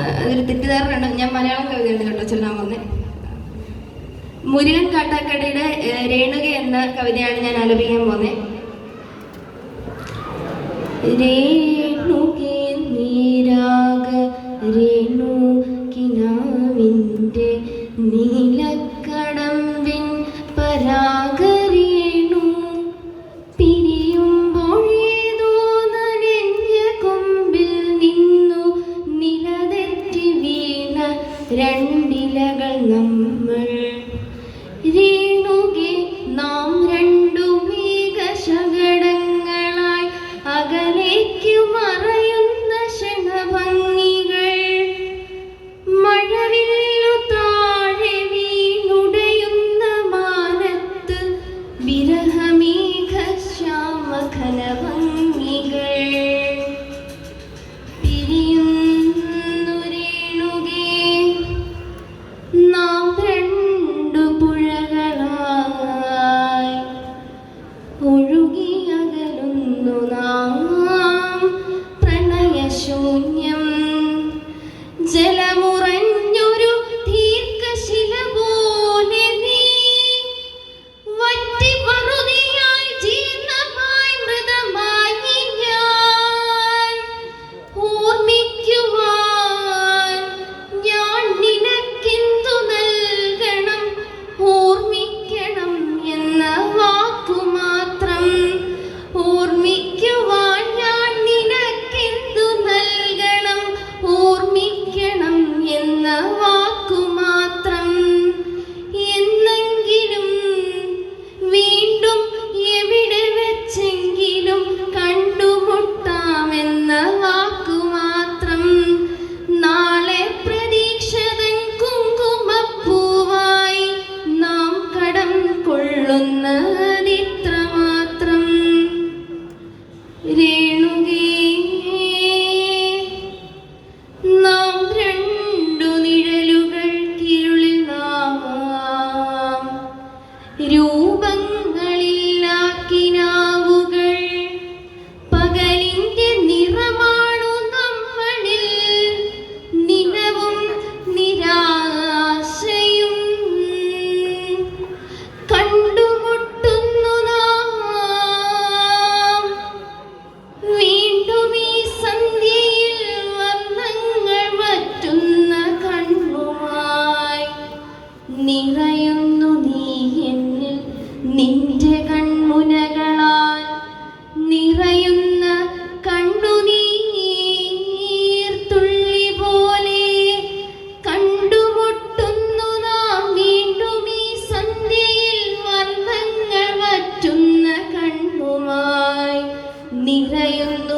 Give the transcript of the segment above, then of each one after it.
അതൊരു തെറ്റിദ്ധാരണ ഞാൻ മലയാളം കവിത എഴുതിയിട്ടോ ചൊല്ലാൻ വന്നേ. മുരുകൻ കാട്ടാക്കടയുടെ രേണുക എന്ന കവിതയാണ് ഞാൻ ആലപിക്കാൻ പോന്നെ. രേണുകെ നീരാക രേണു കിനാവിന്റെ നീലക്കടമ്പിൻ പരാഗ tren.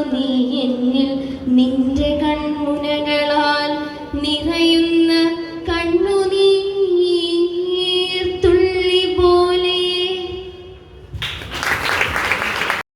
তুমি